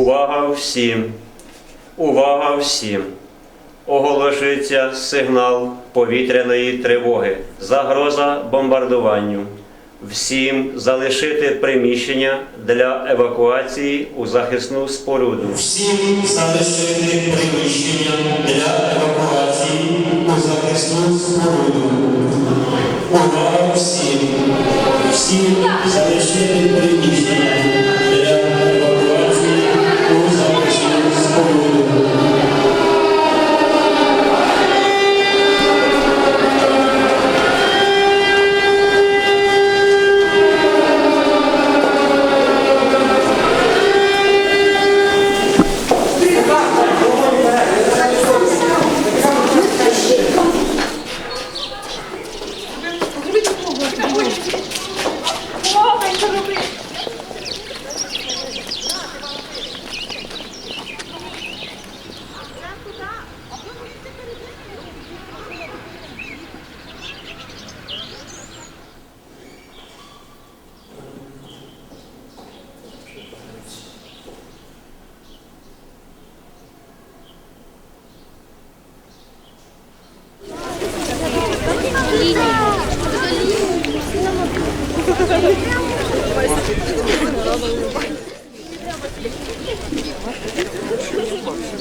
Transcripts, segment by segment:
Увага всім! Увага всім! Оголошується сигнал повітряної тривоги. Загроза бомбардуванню. Всім залишити приміщення для евакуації у захисну споруду. Всім залишити приміщення для евакуації у захисну споруду. Увага всім! Всім залишити приміщення для евакуації у захисну споруду.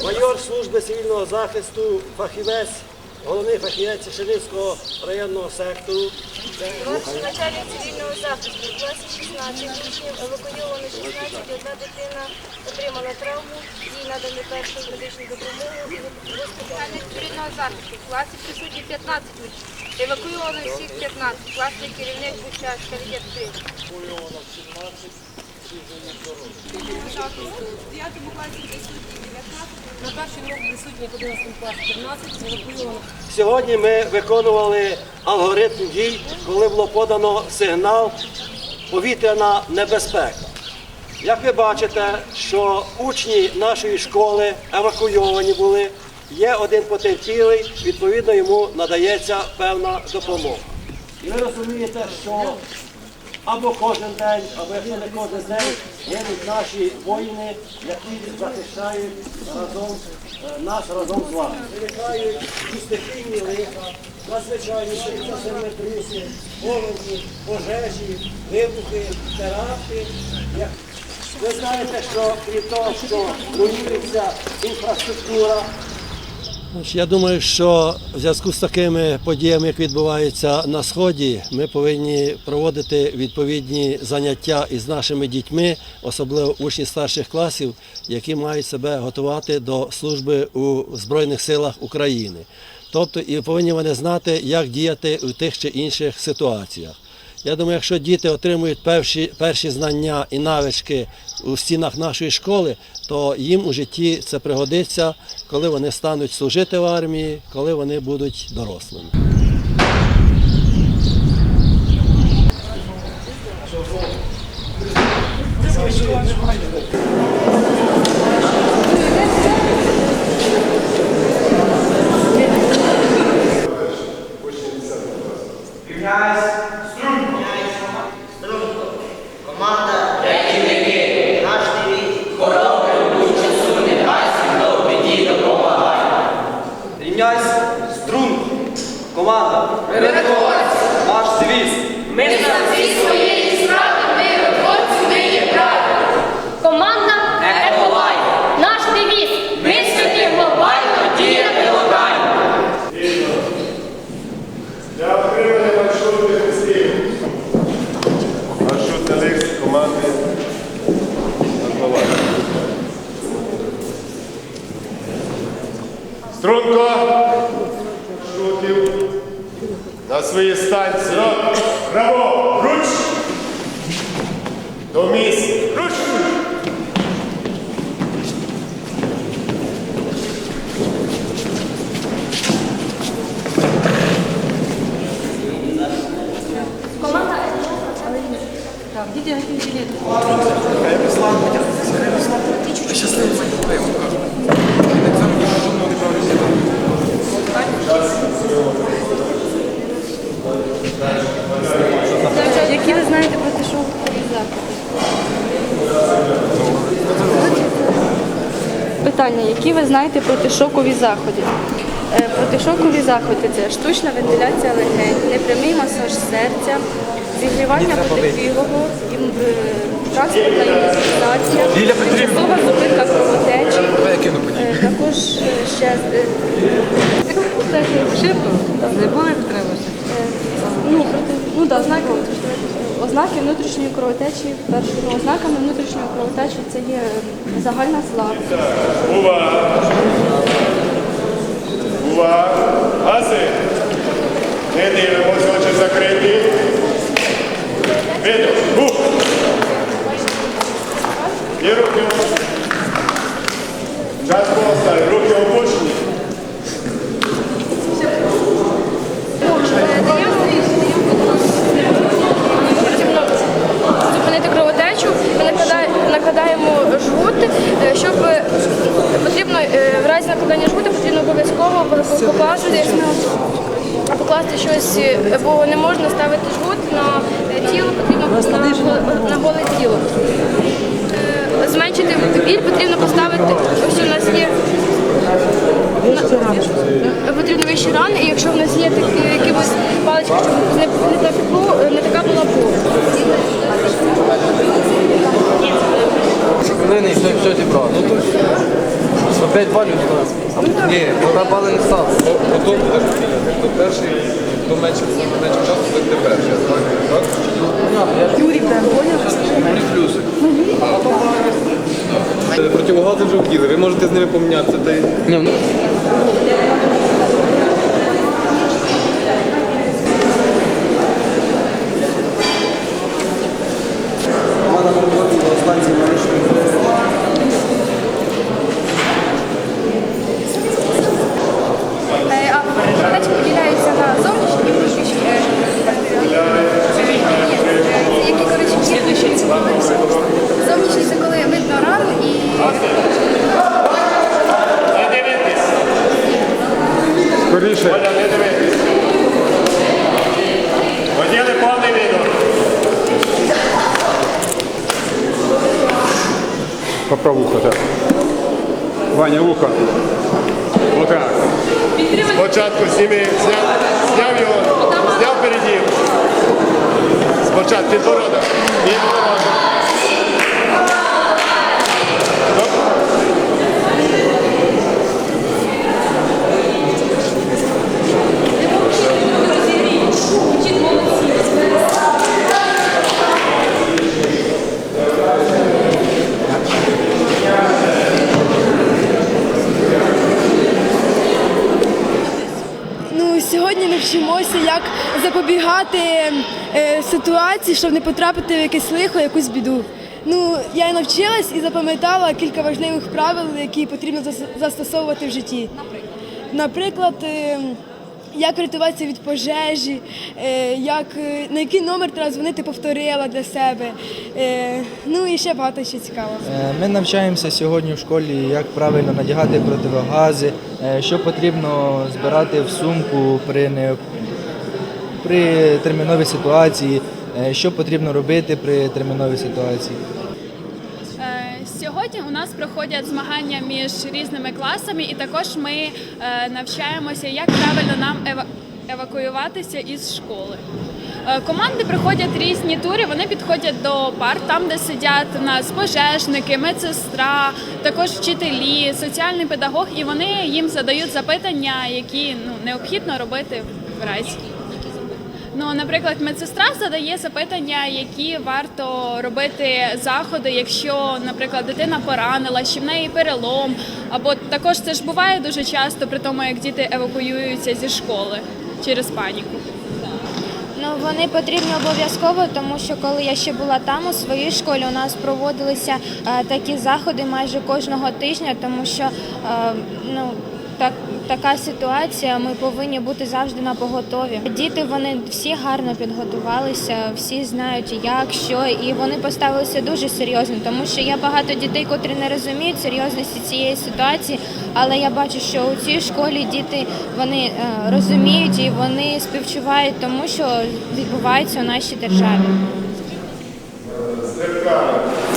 майор служби цивільного захисту, фахівець, головний фахівець Шишинівського районного сектору. Начальник цивільного захисту в класі 16 учнів евакуйовано 16, одна дитина отримала травму, їй надані першу медичну допомогу Начальник цивільного захисту. В класі присутні 15 учнів. Евакуйовано всіх 15. Класний керівник Бучач, кабінет 3. В 9 класі присутні 19, на перший урок присутні в 11 класі 13, евакуйовано Сьогодні ми виконували алгоритм дій, коли було подано сигнал повітряна небезпека. Як ви бачите, що учні нашої школи евакуйовані були, є один потерпілий, відповідно йому надається певна допомога. Ви розумієте, що або кожен день, або якщо не кожен день, гинуть наші воїни, які захищають разом е, нас разом з вами. Виникають і стихійні лиха, надзвичайні землетруси, повені, пожежі, вибухи, теракти. Ви знаєте, що крім того, що руйнується інфраструктура, я думаю, що в зв'язку з такими подіями, як відбуваються на сході, ми повинні проводити відповідні заняття із нашими дітьми, особливо учні старших класів, які мають себе готувати до служби у Збройних силах України. Тобто і повинні вони знати, як діяти у тих чи інших ситуаціях. Я думаю, якщо діти отримують перші, перші знання і навички у стінах нашої школи, то їм у житті це пригодиться, коли вони стануть служити в армії, коли вони будуть дорослими. Рівняйсь, свої станції. Браво! Руч! До місць! Руч! Діти які білети. Які ви знаєте протишокові заходи? Е, Протишокові заходи це штучна вентиляція легень, непрямий масаж серця, зігрівання потерпілого, е, транспортна імунізація, тимчасова зупинка кровотечі. Е, Також е, ще е, Не були тривожні? ну, ну да, ознаки, внутрішньої кровотечі. Першими ознаками внутрішньої кровотечі це є загальна слабкість. Увага! Увага! Гази! Не дивимося, очі закриті. Видно. Гук! І руки. Час поставив. Руки опущені. Зупинити кровотечу, ми накладає- накладаємо жгут, е, щоб е, потрібно е, в разі накладання жгуту потрібно обов'язково покласти, покласти щось, е, бо не можна ставити жгут на е, тіло, потрібно на, гол- на голе тіло. Е, Зменшити біль потрібно поставити, ось у нас є потрібно вищі рани, і якщо в нас є такі якісь палички, щоб не, не, так, бу- не така була боль. Хвилини, все, все. Ну то у нас. Ні, вона бали не став. Потім буде. Хто перший, хто менше, менше часу, то ти перший. Так? Юрій прям поняв? Юрій плюсик. Е, Противогази вже вділи, ви можете з ними помінятися. Та й... Ні, ну, Е, А кровотечі поділяються на зовнішні і внутрішні. Е, ні, е, Які коротше є зовнішні це коли видно рану і Не дивитись. Скоріше. Оля, не дивитись. Оділи повний відео. Поправ ухо, так. Ваня, ухо. Отак. Спочатку зніми, зняв, зняв його, зняв передів. Спочатку підбородок. Підбородок. Оп. Ну, сьогодні ми вчимося, як запобігати е, ситуації, щоб не потрапити в якесь лихо, якусь біду. Ну, я навчилась і запам'ятала кілька важливих правил, які потрібно зас- застосовувати в житті. Наприклад, е, як рятуватися від пожежі, е, як, на який номер треба дзвонити, повторила для себе. Ну і ще багато ще цікавого. Ми навчаємося сьогодні в школі, як правильно надягати противогази, що потрібно збирати в сумку при. При терміновій ситуації, е, що потрібно робити при терміновій ситуації. Е, Сьогодні у нас проходять змагання між різними класами, і також ми е, навчаємося, як правильно нам ева- евакуюватися із школи. Команди проходять різні тури, вони підходять до пар, там, де сидять у нас пожежники, медсестра, також вчителі, соціальний педагог, і вони їм задають запитання, які ну, необхідно робити в разі. Ну, наприклад, медсестра задає запитання, які варто робити заходи, якщо, наприклад, дитина поранила, чи в неї перелом, або також це ж буває дуже часто при тому, як діти евакуюються зі школи через паніку. Ну, вони потрібні обов'язково, тому що коли я ще була там у своїй школі, у нас проводилися е, такі заходи майже кожного тижня, тому що е, ну, так, така ситуація, ми повинні бути завжди на поготові. Діти вони всі гарно підготувалися, всі знають, як, що, і вони поставилися дуже серйозно, тому що є багато дітей, котрі не розуміють серйозності цієї ситуації, але я бачу, що у цій школі діти вони е, розуміють і вони співчувають тому, що відбувається у нашій державі. Зеркально.